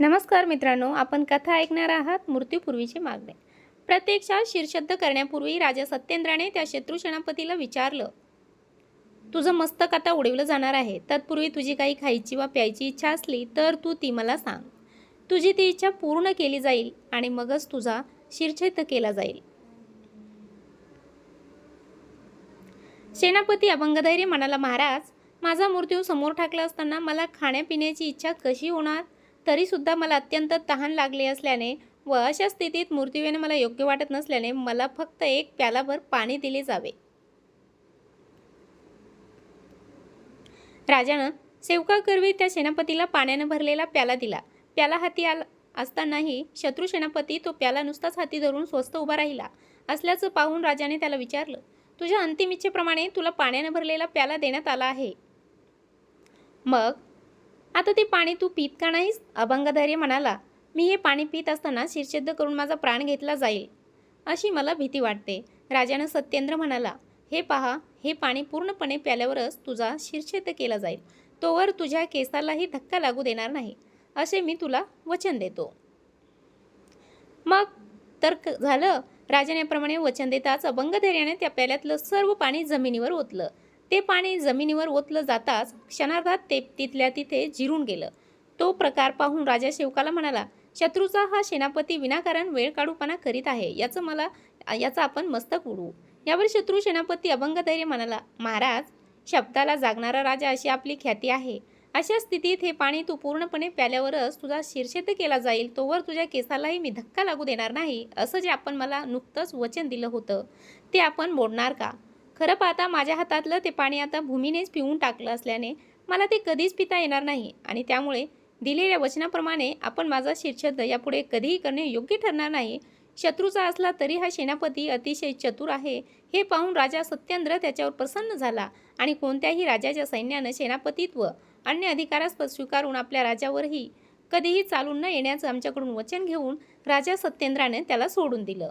नमस्कार मित्रांनो आपण कथा ऐकणार आहात मृत्यूपूर्वीची मागणे. प्रत्यक्षात शिरशब्द करण्यापूर्वी राजा सत्येंद्राने त्या शत्रू सेनापतीला विचारलं तुझं मस्तक आता उडवलं जाणार आहे. तत्पूर्वी तुझी काही खायची वा प्यायची इच्छा असली तर तू ती मला सांग. तुझी ती इच्छा पूर्ण केली जाईल आणि मगच तुझा शिरछेद केला जाईल. सेनापती अभंगधैर्य म्हणाला महाराज माझा मृत्यू समोर ठाकला असताना मला खाण्यापिण्याची इच्छा कशी होणार? तरीसुद्धा मला अत्यंत तहान लागले असल्याने व अशा स्थितीत मृत्यू मला योग्य वाटत नसल्याने मला फक्त एक प्यालाभर पाणी दिले जावे. राजानं सेवकाकरवी त्या सेनापतीला पाण्यानं भरलेला प्याला दिला. प्याला हाती आला असतानाही शत्रू सेनापती तो प्याला नुसताच हाती धरून स्वस्त उभा राहिला असल्याचं पाहून राजाने त्याला विचारलं तुझ्या अंतिम इच्छेप्रमाणे तुला पाण्यानं भरलेला प्याला देण्यात आला आहे. मग आता ते पाणी तू पित का नाहीस? अभंगधैर्य म्हणाला. मी हे पाणी पित असताना शिरछेद करून माझा प्राण घेतला जाईल. अशी मला भीती वाटते. राजानं सत्येंद्र म्हणाला हे पहा हे पाणी पूर्णपणे प्याल्यावरच तुझा शिरछेद केला जाईल. तोवर तुझ्या केसालाही धक्का लागू देणार नाही. असे मी तुला वचन देतो. मग तर क- झालं राजानेप्रमाणे वचन देताच अभंगधैर्याने त्या प्याल्यातलं सर्व पाणी जमिनीवर ओतलं. ते पाणी जमिनीवर ओतलं जाताच क्षणार्धात ते तिथल्या तिथे जिरून गेलं. तो प्रकार पाहून राजा शेवकाला म्हणाला शत्रूचा हा सेनापती विनाकारण वेळ काढूपणा करीत आहे याचं मला याचा आपण मस्तक उडवू. यावर शत्रू सेनापती अभंगधैर्य म्हणाला महाराज शब्दाला जागणारा राजा अशी आपली ख्याती आहे. अशा स्थितीत हे पाणी तू पूर्णपणे प्याल्यावरच तुझा शीर्षेद केला जाईल तोवर तुझ्या केसालाही मी धक्का लागू देणार नाही असं जे आपण मला नुकतंच वचन दिलं होतं ते आपण मोडणार का? खरं पाहता माझ्या हातातलं ते पाणी आता भूमीनेच पिऊन टाकलं असल्याने मला ते कधीच पिता येणार नाही आणि त्यामुळे दिलेल्या वचनाप्रमाणे आपण माझा शिरछेद यापुढे कधीही करणे योग्य ठरणार नाही. शत्रूचा असला तरी हा सेनापती अतिशय चतुर आहे. हे पाहून राजा सत्येंद्र त्याच्यावर प्रसन्न झाला आणि कोणत्याही राजाच्या सैन्यानं सेनापतित्व अन्य अधिकारास स्वीकारून आपल्या राजावरही कधीही चालून न येण्याचं आमच्याकडून वचन घेऊन राजा सत्येंद्राने त्याला सोडून दिलं.